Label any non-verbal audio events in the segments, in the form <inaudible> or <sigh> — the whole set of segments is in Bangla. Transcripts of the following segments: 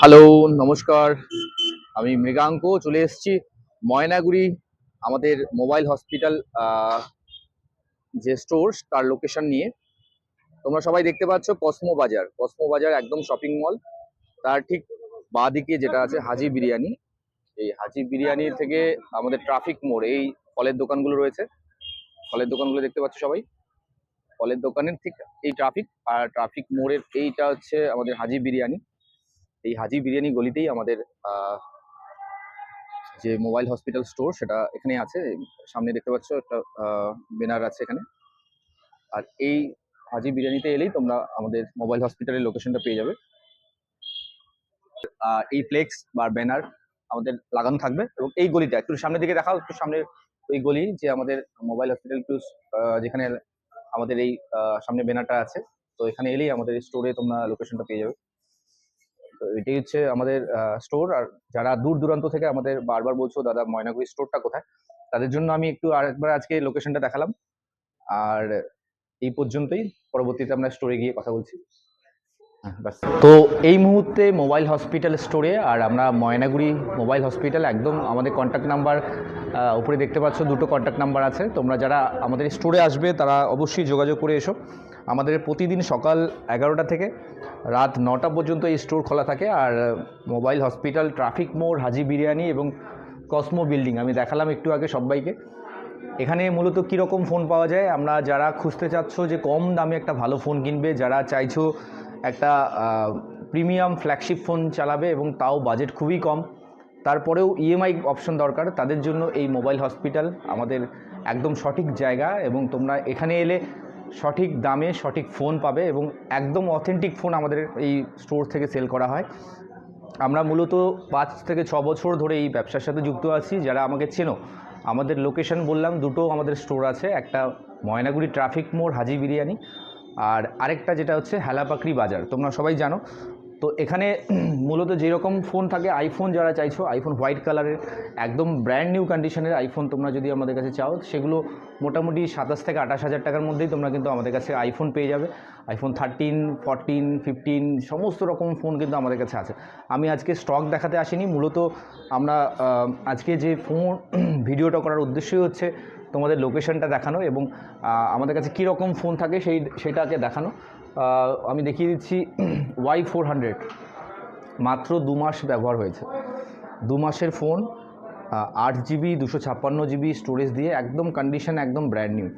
হ্যালো, নমস্কার। আমি মৃগাঙ্ক, চলে এসেছি ময়নাগুড়ি, আমাদের মোবাইল হসপিটাল যে স্টোর, তার লোকেশন নিয়ে। তোমরা সবাই দেখতে পাচ্ছ কসমো বাজার। কসমো বাজার একদম শপিং মল তার ঠিক বাঁ দিকে যেটা আছে হাজি বিরিয়ানি। এই হাজি বিরিয়ানি থেকে আমাদের ট্রাফিক মোড়, এই ফলের দোকানগুলো রয়েছে। ফলের দোকানগুলো দেখতে পাচ্ছ সবাই? ফলের দোকানের ঠিক এই ট্রাফিক আর ট্রাফিক মোড়ের এইটা হচ্ছে আমাদের হাজি বিরিয়ানি। এই হাজি বিরিয়ানি গলিতেই আমাদের যে মোবাইল হসপিটাল স্টোর সেটা এখানে আছে। সামনে দেখতে পাচ্ছ একটা ব্যানার আছে এখানে। আর এই হাজি বিরিয়ানিতে এলেই তোমরা আমাদের মোবাইল হসপিটালের লোকেশনটা পেয়ে যাবে। এই ফ্লেক্স বা ব্যানার আমাদের লাগানো থাকবে এবং এই গলিটা একটু সামনের দিকে দেখাও একটু সামনের ওই গলি যে আমাদের মোবাইল হসপিটাল আহ, যেখানে আমাদের এই সামনে ব্যানারটা আছে। তো এখানে এলেই আমাদের স্টোরে তোমরা লোকেশনটা পেয়ে যাবে। তো এটাই হচ্ছে আমাদের স্টোর আর যারা দূর দূরান্ত থেকে আমাদের বারবার বলছো দাদা ময়নাগুড়ি স্টোরটা কোথায়, তাদের জন্য আমি একটু আরেকবার আজকে লোকেশনটা দেখালাম আর এই পর্যন্তই, পরবর্তীতে আমরা স্টোরে গিয়ে কথা বলছি হ্যাঁ। তো এই মুহূর্তে মোবাইল হসপিটাল স্টোরে আর আমরা ময়নাগুড়ি মোবাইল হসপিটাল একদম আমাদের কন্ট্যাক্ট নাম্বার উপরে দেখতে পাচ্ছ দুটো কন্ট্যাক্ট নাম্বার আছে। তোমরা যারা আমাদের স্টোরে আসবে, তারা অবশ্যই যোগাযোগ করে এসো। আমাদের প্রতিদিন সকাল এগারোটা থেকে রাত নটা পর্যন্ত এই স্টোর খোলা থাকে। আর মোবাইল হসপিটাল ট্রাফিক মোড়, হাজি বিরিয়ানি এবং কসমো বিল্ডিং আমি দেখালাম একটু আগে সবাইকে। এখানে মূলত কীরকম ফোন পাওয়া যায়? আমরা যারা খুঁজতে চাচ্ছ যে কম দামে একটা ভালো ফোন কিনবে, যারা চাইছো একটা প্রিমিয়াম ফ্ল্যাগশিপ ফোন চালাবে এবং তাও বাজেট খুবই কম তারপরেও ইএমআই অপশন দরকার। তাদের জন্য এই মোবাইল হসপিটাল আমাদের একদম সঠিক জায়গা এবং তোমরা এখানে এলে সঠিক দামে সঠিক ফোন পাবে এবং একদম অথেন্টিক ফোন আমাদের এই স্টোর থেকে সেল করা হয়। আমরা মূলত পাঁচ থেকে ছ বছর ধরে এই ব্যবসার সাথে যুক্ত আছি, যারা আমাকে চেনো। আমাদের লোকেশন বললাম, দুটো আমাদের স্টোর আছে। একটা ময়নাগুড়ি ট্রাফিক মোড়, হাজি বিরিয়ানি, আর আরেকটা যেটা হচ্ছে হেলাপাকড়ি বাজার। তোমরা সবাই জানো। তো এখানে <clears throat> মূলত যেরকম ফোন থাকে আইফোন যারা চাইছো আইফোন হোয়াইট কালারের একদম ব্র্যান্ড নিউ কন্ডিশনের আইফোন তোমরা যদি আমাদের কাছে চাও, সেগুলো মোটামুটি সাতাশ থেকে আঠাশ হাজার টাকার মধ্যেই তোমরা কিন্তু আমাদের কাছে আইফোন পেয়ে যাবে। আইফোন থার্টিন ফরটিন ফিফটিন সমস্ত রকম ফোন কিন্তু আমাদের কাছে আছে। আমি আজকে স্টক দেখাতে আসিনি, মূলত আমরা আজকে যে ফোন ভিডিওটা <clears throat> করার উদ্দেশ্যই হচ্ছে তোমাদের লোকেশনটা দেখানো এবং আমাদের কাছে কী রকম ফোন থাকে সেই, সেটাকে দেখানো। আমি দেখিয়ে দিচ্ছি ওয়াই ফোর হান্ড্রেড মাত্র দু মাস ব্যবহার হয়েছে। দু মাসের ফোন আট জিবি, দুশো ছাপ্পান্ন জিবি স্টোরেজ দিয়ে একদম কন্ডিশন একদম ব্র্যান্ড নিউ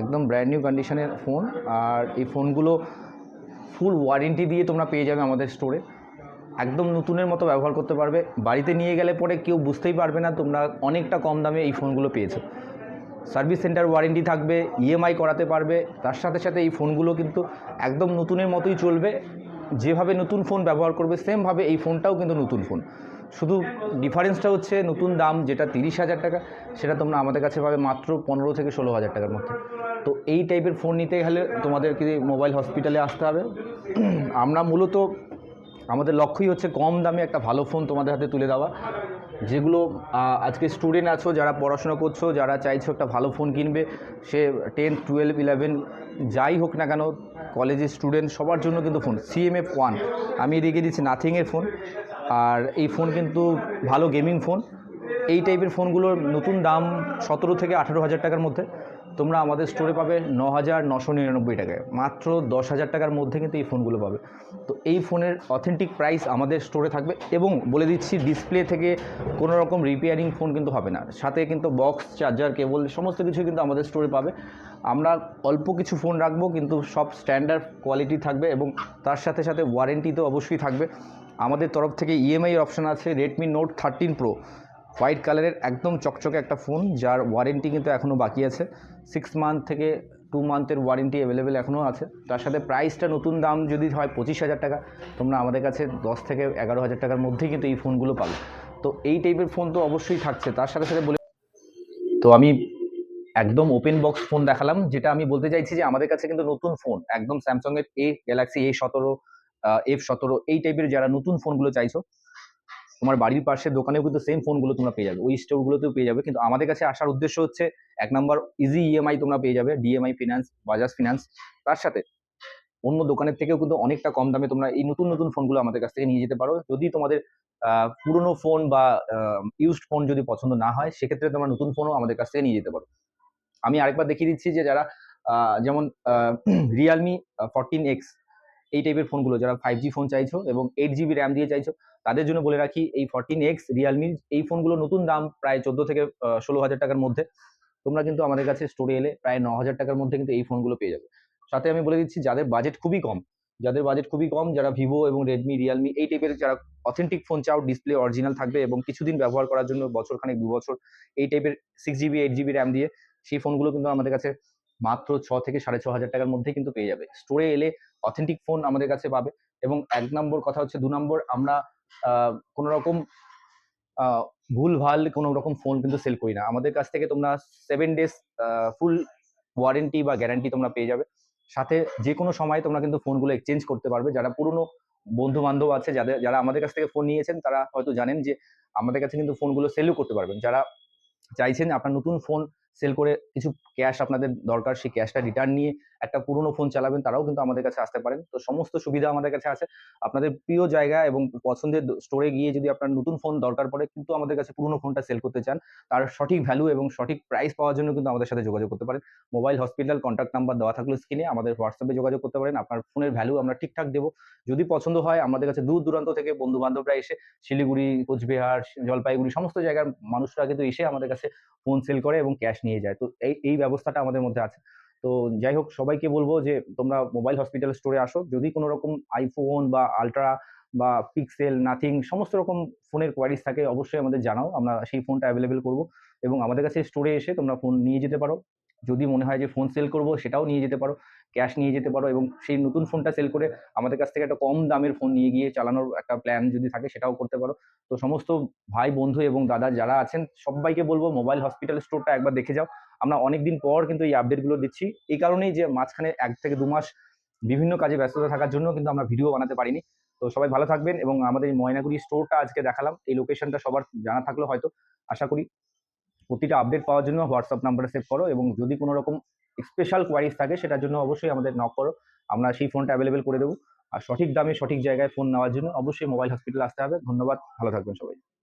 একদম ব্র্যান্ড নিউ কন্ডিশনের ফোন আর এই ফোনগুলো ফুল ওয়ারেন্টি দিয়ে তোমরা পেয়ে যাবে আমাদের স্টোরে একদম নতুনের মতো ব্যবহার করতে পারবে। বাড়িতে নিয়ে গেলে পরে কেউ বুঝতেই পারবে না তোমরা অনেকটা কম দামে এই ফোনগুলো পেয়েছ। সার্ভিস সেন্টার ওয়ারেন্টি থাকবে ইএমআই করাতে পারবে, তার সাথে সাথে এই ফোনগুলো কিন্তু একদম নতুনের মতোই চলবে। যেভাবে নতুন ফোন ব্যবহার করবে, সেমভাবে এই ফোনটাও কিন্তু নতুন ফোন। শুধু ডিফারেন্সটা হচ্ছে নতুন দাম যেটা তিরিশ হাজার টাকা, সেটা তোমরা আমাদের কাছে পাবে মাত্র পনেরো থেকে ষোলো হাজার টাকার মধ্যে। তো এই টাইপের ফোন নিতে গেলে তোমাদেরকে মোবাইল হসপিটালে আসতে হবে। আমরা মূলত, আমাদের লক্ষ্যই হচ্ছে কম দামে একটা ভালো ফোন তোমাদের হাতে তুলে দেওয়া। যেগুলো আজকে স্টুডেন্ট আছো, যারা পড়াশোনা করছ, যারা চাইছো একটা ভালো ফোন কিনবে, সে টেন্থ টুয়েলভ ইলেভেন যাই হোক না কেন কলেজের স্টুডেন্ট সবার জন্য কিন্তু ফোন সিএমএফ ওয়ান আমি রেখে দিচ্ছি নাথিংয়ের ফোন আর এই ফোন কিন্তু ভালো গেমিং ফোন এই টাইপের ফোনগুলোর নতুন দাম সতেরো থেকে আঠেরো হাজার টাকার মধ্যে। তোমরা আমাদের স্টোরে পাবে ন হাজার নশো নিরানব্বই টাকায়। মাত্র দশ হাজার টাকার মধ্যে কিন্তু এই ফোনগুলো পাবে। তো এই ফোনের অথেন্টিক প্রাইস আমাদের স্টোরে থাকবে এবং বলে দিচ্ছি ডিসপ্লে থেকে কোনো রকম রিপেয়ারিং ফোন কিন্তু হবে না। সাথে কিন্তু বক্স চার্জার কেবল সমস্ত কিছু কিন্তু আমাদের স্টোরে পাবে। আমরা অল্প কিছু ফোন রাখব কিন্তু সব স্ট্যান্ডার্ড কোয়ালিটি থাকবে এবং তার সাথে সাথে ওয়ারেন্টি তো অবশ্যই থাকবে। আমাদের তরফ থেকে ইএমআই অপশন আছে Redmi Note thirteen Pro white কালারের একদম চকচকে একটা ফোন, যার ওয়ারেন্টি কিন্তু এখনও বাকি আছে। সিক্স মান্থ থেকে টু মান্থের ওয়ারেন্টি অ্যাভেলেবেল এখনও আছে। তার সাথে প্রাইসটা নতুন দাম যদি হয় পঁচিশ হাজার টাকা, তোমরা আমাদের কাছে দশ থেকে এগারো হাজার টাকার মধ্যেই কিন্তু এই ফোনগুলো পাবে। তো এই টাইপের ফোন তো অবশ্যই থাকছে। তার সাথে সাথে বলে তো আমি একদম ওপেন বক্স ফোন দেখালাম, যেটা আমি বলতে চাইছি যে আমাদের কাছে কিন্তু নতুন ফোন একদম স্যামসংয়ের এ গ্যালাক্সি এ সতেরো এফ সতেরো, এই টাইপের যারা নতুন ফোনগুলো চাইছো তোমার বাড়ির পাশের দোকানেও কিন্তু সেম ফোনগুলো তোমরা পেয়ে যাবে। ওই স্টোরগুলোতেও পেয়ে যাবে। কিন্তু আমাদের কাছে আসার উদ্দেশ্য হচ্ছে, এক নম্বর ইজি ইএমআই তোমরা পেয়ে যাবে ডিএমআই ফিনান্স বাজাজ ফিনান্স তার সাথে অন্য দোকানের থেকেও কিন্তু অনেকটা কম দামে তোমরা এই নতুন নতুন ফোনগুলো আমাদের কাছ থেকে নিয়ে যেতে পারো। যদি তোমাদের পুরনো ফোন বা ইউজড ফোন যদি পছন্দ না হয়, সেক্ষেত্রে তোমরা নতুন ফোনও আমাদের কাছ থেকে নিয়ে যেতে পারো। আমি আরেকবার দেখিয়ে দিচ্ছি যে যারা যেমন রিয়েলমি ফোরটিন এক্স এই টাইপের ফোনগুলো যারা ফাইভ জি ফোন চাইছো এবং এইট জিবি র্যাম দিয়ে চাইছো, তাদের জন্য বলে রাখি এই ফোরটিন এক্স রিয়েলমি এই ফোনগুলো নতুন দাম প্রায় চোদ্দ থেকে ষোলো হাজার টাকার মধ্যে। তোমরা কিন্তু আমাদের কাছে স্টোরে এলে প্রায় ন হাজার টাকার মধ্যে কিন্তু এই ফোনগুলো পেয়ে যাবে। সাথে আমি বলে দিচ্ছি, যাদের বাজেট খুবই কম, যাদের বাজেট খুবই কম, যারা ভিভো এবং রেডমি রিয়েলমি এই টাইপের যারা অথেন্টিক ফোন চাও ডিসপ্লে অরিজিনাল থাকবে এবং কিছুদিন ব্যবহার করার জন্য বছর খানিক, দু বছর এই টাইপের six GB eight GB RAM দিয়ে, সেই ফোনগুলো কিন্তু আমাদের কাছে মাত্র ছ থেকে সাড়ে ছ হাজার টাকার মধ্যে কিন্তু পেয়ে যাবে। স্টোরে এলে অথেন্টিক ফোন আমাদের কাছে পাবে। এবং এক নম্বর কথা হচ্ছে দু নম্বর আমরা কোনো রকম আহ, ভুলভাল কোনো রকম ফোন কিন্তু সেল করি না। আমাদের কাছ থেকে তোমরা সেভেন ডেজ ফুল ওয়ারেন্টি বা গ্যারান্টি তোমরা পেয়ে যাবে। সাথে যে কোনো সময় তোমরা কিন্তু ফোনগুলো এক্সচেঞ্জ করতে পারবে। যারা পুরনো বন্ধু বান্ধব আছে যাদের যারা আমাদের কাছ থেকে ফোন নিয়েছেন তারা হয়তো জানেন যে আমাদের কাছে কিন্তু ফোনগুলো সেলও করতে পারবেন। যারা চাইছেন আপনার নতুন ফোন সেল করে কিছু ক্যাশ আপনাদের দরকার, সেই ক্যাশটা রিটার্ন নিয়ে একটা পুরনো ফোন চালাবেন, তারাও কিন্তু আমাদের কাছে আসতে পারেন। তো সমস্ত সুবিধা আমাদের কাছে আছে। আপনাদের প্রিয় জায়গা এবং পছন্দের স্টোরে গিয়ে যদি আপনার নতুন ফোন দরকার পড়ে, কিন্তু আমাদের কাছে পুরনো ফোনটা সেল করতে চান, তার সঠিক ভ্যালু এবং সঠিক প্রাইস পাওয়ার জন্য কিন্তু আমাদের সাথে যোগাযোগ করতে পারেন। মোবাইল হসপিটাল কন্ট্যাক্ট নাম্বার দেওয়া থাকলে স্ক্রিনে আমাদের হোয়াটসঅ্যাপে যোগাযোগ করতে পারেন। আপনার ফোনের ভ্যালু আমরা ঠিকঠাক দেবো। যদি পছন্দ হয়, আমাদের কাছে দূর দূরান্ত থেকে বন্ধু বান্ধবরা এসে শিলিগুড়ি, কোচবিহার, জলপাইগুড়ি, সমস্ত জায়গার মানুষরা কিন্তু এসে আমাদের কাছে ফোন সেল করে এবং ক্যাশ নিয়ে যায়। তো এই এই ব্যবস্থাটা আমাদের মধ্যে আছে। তো যাই হোক, সবাইকে বলব যে তোমরা মোবাইল হসপিটাল স্টোরে আসো। যদি কোনো রকম আইফোন বা আলট্রা বা পিক্সেল নাথিং সমস্ত রকম ফোনের কোয়ারিজ থাকে, অবশ্যই আমাদের জানাও। আমরা সেই ফোনটা অ্যাভেলেবেল করব। এবং আমাদের কাছে স্টোরে এসে তোমরা ফোন নিয়ে যেতে পারো। যদি মনে হয় যে ফোন সেল করব, সেটাও নিয়ে যেতে পারো। ক্যাশ নিয়ে যেতে পারো এবং সেই নতুন ফোনটা সেল করে আমাদের কাছ থেকে একটা কম দামের ফোন নিয়ে গিয়ে চালানোর একটা প্ল্যান যদি থাকে, সেটাও করতে পারো। তো সমস্ত ভাই, বন্ধু এবং দাদা যারা আছেন, সবাইকে বলব মোবাইল হসপিটাল স্টোরটা একবার দেখে যাও। আমরা অনেকদিন পর কিন্তু এই আপডেটগুলো দিচ্ছি। এই কারণেই যে মাঝখানে এক থেকে দু মাস বিভিন্ন কাজে ব্যস্ততা থাকার জন্য কিন্তু আমরা ভিডিও বানাতে পারিনি। তো সবাই ভালো থাকবেন এবং আমাদের ময়নাগুড়ি স্টোরটা আজকে দেখালাম। এই লোকেশনটা সবার জানা থাকল হয়তো, আশা করি। প্রতিটা আপডেট পাওয়ার জন্য হোয়াটসঅ্যাপ নাম্বারে সেভ করো এবং যদি কোনো রকম স্পেশাল কোয়ারিজ থাকে সেটার জন্য অবশ্যই আমাদের নক করো। আমরা সেই ফোনটা অ্যাভেলেবেল করে দেবো। আর সঠিক দামে সঠিক জায়গায় ফোন নেওয়ার জন্য অবশ্যই মোবাইল হসপিটাল আসতে হবে। ধন্যবাদ। ভালো থাকবেন সবাই।